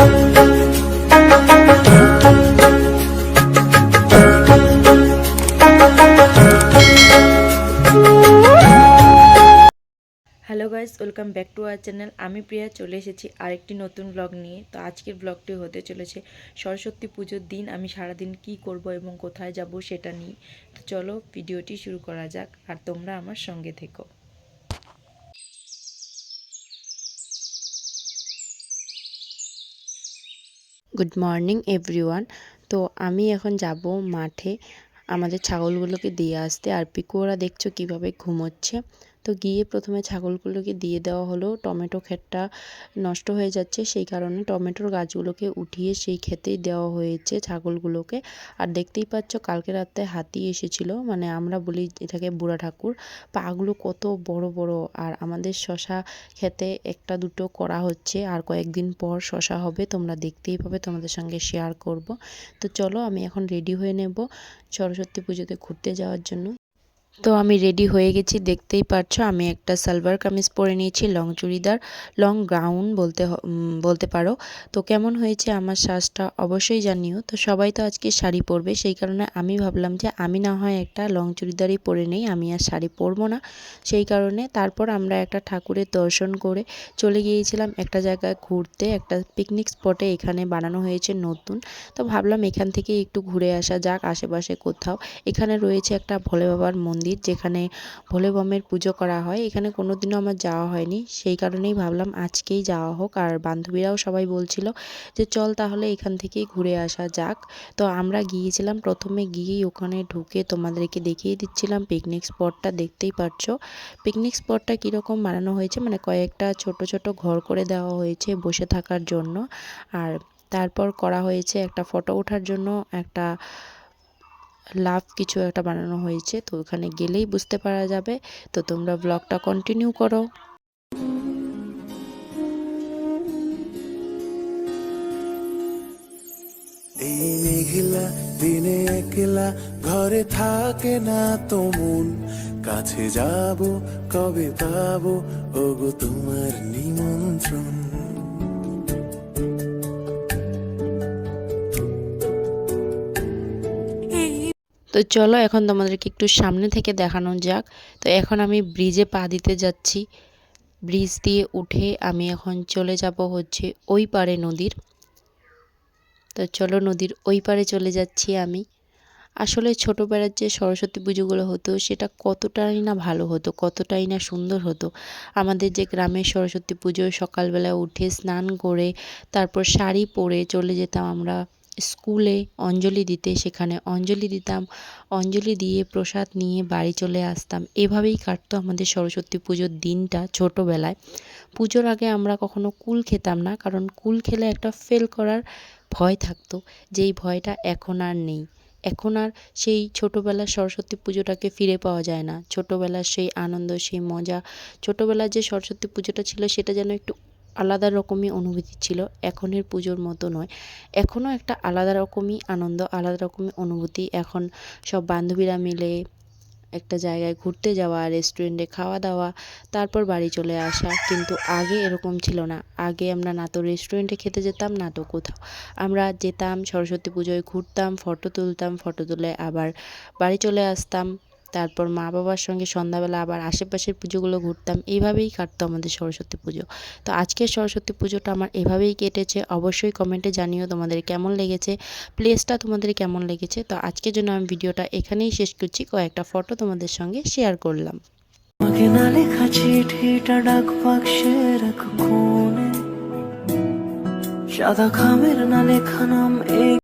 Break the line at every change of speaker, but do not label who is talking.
Hello guys welcome back to our channel আমি প্রিয়া চলে এসেছি আরেকটি নতুন ব্লগ নিয়ে। তো আজকের ব্লগটি হতে চলেছে সরস্বতী পুজোর দিন, আমি সারাদিন কি করব এবং কোথায় যাব সেটা নিয়ে। তো চলো ভিডিওটি শুরু করা যাক, আর তোমরা আমার সঙ্গে থেকো। গুড মর্নিং এভরিওয়ান তো আমি এখন যাব মাঠে। আমাদের ছাগলগুলোকে দিয়ে আসতে। আর পিকুরা দেখছ কীভাবে ঘুমোচ্ছে। তো গিয়ে প্রথমে ছাগলগুলোকে দিয়ে দেওয়া হলো। টমেটো ক্ষেতটা নষ্ট হয়ে যাচ্ছে, সেই কারণে টমেটোর গাছগুলোকে উঠিয়ে সেই ক্ষেতেই দেওয়া হয়েছে ছাগলগুলোকে। আর দেখতেই পাচ্ছ, কালকে রাতে হাতি এসেছিল মানে আমরা বলি এটাকে বুড়া ঠাকুর। পাগুলো কত বড় বড়, আর আমাদের শশা খেতে একটা দুটো করা হচ্ছে, আর কয়েকদিন পর শশা হবে, তোমরা দেখতেই পাবে, তোমাদের সঙ্গে শেয়ার করব। তো চলো, আমি এখন রেডি হয়ে নেব সরস্বতী পুজোতে ঘুরতে যাওয়ার জন্য। তো আমি রেডি হয়ে গেছি, দেখতেই পারছ। আমি একটা সালোয়ার কামিজ পরে নিয়েছি লং চুড়িদার লং গাউন বলতে বলতে পারো। তো কেমন হয়েছে আমার সাজটা অবশ্যই জানিও। তো সবাই তো আজকে শাড়ি পরবে, সেই কারণে আমি ভাবলাম যে আমি না হয় একটা লং চুড়িদারই পরে নেই, আমি আর শাড়ি পরবো না। সেই কারণে তারপর আমরা একটা ঠাকুরের দর্শন করে চলে গিয়েছিলাম একটা জায়গায় ঘুরতে, একটা পিকনিক স্পটে এখানে বানানো হয়েছে নতুন। তো ভাবলাম এখান থেকে একটু ঘুরে আসা যাক, আশেপাশে কোথাও। এখানে রয়েছে একটা ভোলে বাবার মন্দির। যেখানে ভোলে বমের পুজো করা হয়। এখানে কোনোদিনও আমার যাওয়া হয়নি। সেই কারণেই ভাবলাম আজকেই যাওয়া হোক। আর বান্ধবীরাও সবাই বলছিল যে, চল তাহলে এখান থেকেই ঘুরে আসা যাক। তো আমরা গিয়েছিলাম। প্রথমে গিয়েই ওখানে ঢুকে তোমাদেরকে দেখিয়ে দিচ্ছিলাম পিকনিক স্পটটা দেখতেই পারছ পিকনিক স্পটটা কীরকম বানানো হয়েছে। মানে কয়েকটা ছোট ছোট ঘর করে দেওয়া হয়েছে বসে থাকার জন্য। আর তারপর করা হয়েছে একটা ফটো ওঠার জন্য, একটা লাভ কিছু একটা বানানো হয়েছে, তো ওখানে গেলেই বুঝতে পারা যাবে। তো তোমরা ব্লগটা কন্টিনিউ করো।
এই মেঘলা, দিনে একলা, ঘরে থাকে না তো কাছে যাব, কবে পাবো, ওগো তোমার নিমন্ত্রণ।
তো চলো এখন তোমাদেরকে একটু সামনে থেকে দেখানো যাক। তো এখন আমি ব্রিজে পা দিতে যাচ্ছি। ব্রিজ দিয়ে উঠে আমি এখন চলে যাব হচ্ছে ওই পারে নদীর। তো চলো নদীর ওই পারে চলে যাচ্ছি আমি। আসলে ছোটোবেলার যে সরস্বতী পুজোগুলো হতো, সেটা কতটাই না ভালো হতো, কতটাই না সুন্দর হতো। আমাদের যে গ্রামের সরস্বতী পুজো সকালবেলা উঠে স্নান করে, তারপর শাড়ি পরে চলে যেতাম আমরা স্কুলে অঞ্জলি দিতে, সেখানে অঞ্জলি দিতাম। অঞ্জলি দিয়ে প্রসাদ নিয়ে বাড়ি চলে আসতাম। এভাবেই কাটতো আমাদের সরস্বতী পুজোর দিনটা ছোটোবেলায়। পুজোর আগে আমরা কখনো কুল খেতাম না, কারণ কুল খেলে একটা ফেল করার ভয় থাকতো, যেই ভয়টা এখন আর নেই। এখন আর সেই ছোটোবেলার সরস্বতী পুজোটাকে ফিরে পাওয়া যায় না। ছোটোবেলার সেই আনন্দ, সেই মজা, ছোটোবেলার যে সরস্বতী পুজোটা ছিল, সেটা যেন একটু আলাদা রকমই অনুভূতি ছিল, এখনের পুজোর মতো নয়। এখনও একটা আলাদা রকমই আনন্দ, আলাদা রকমই অনুভূতি। এখন সব বান্ধবীরা মিলে একটা জায়গায় ঘুরতে যাওয়া রেস্টুরেন্টে খাওয়া দাওয়া, তারপর বাড়ি চলে আসা। কিন্তু আগে এরকম ছিল না। আগে আমরা না তো রেস্টুরেন্টে খেতে যেতাম, না তো কোথাও। আমরা যেতাম, সরস্বতী পুজোয় ঘুরতাম ফটো তুলতাম ফটো তুলে আবার বাড়ি চলে আসতাম। তারপর মা বাবার সঙ্গে সন্ধ্যাবেলা আবার আশেপাশের পুজোগুলো ঘুরতাম। এইভাবেই কাটতো আমাদের সরস্বতী পুজো। তো আজকের সরস্বতী পুজোটা আমার এভাবেই কেটেছে। অবশ্যই কমেন্টে জানিও তোমাদের কেমন লেগেছে। প্লেসটা তোমাদের কেমন লেগেছে। তো আজকের জন্য আমি ভিডিওটা এখানেই শেষ করছি। কয়েকটা ফটো তোমাদের সঙ্গে শেয়ার করলাম।
না লেখা সাদা খামের না লেখা নাম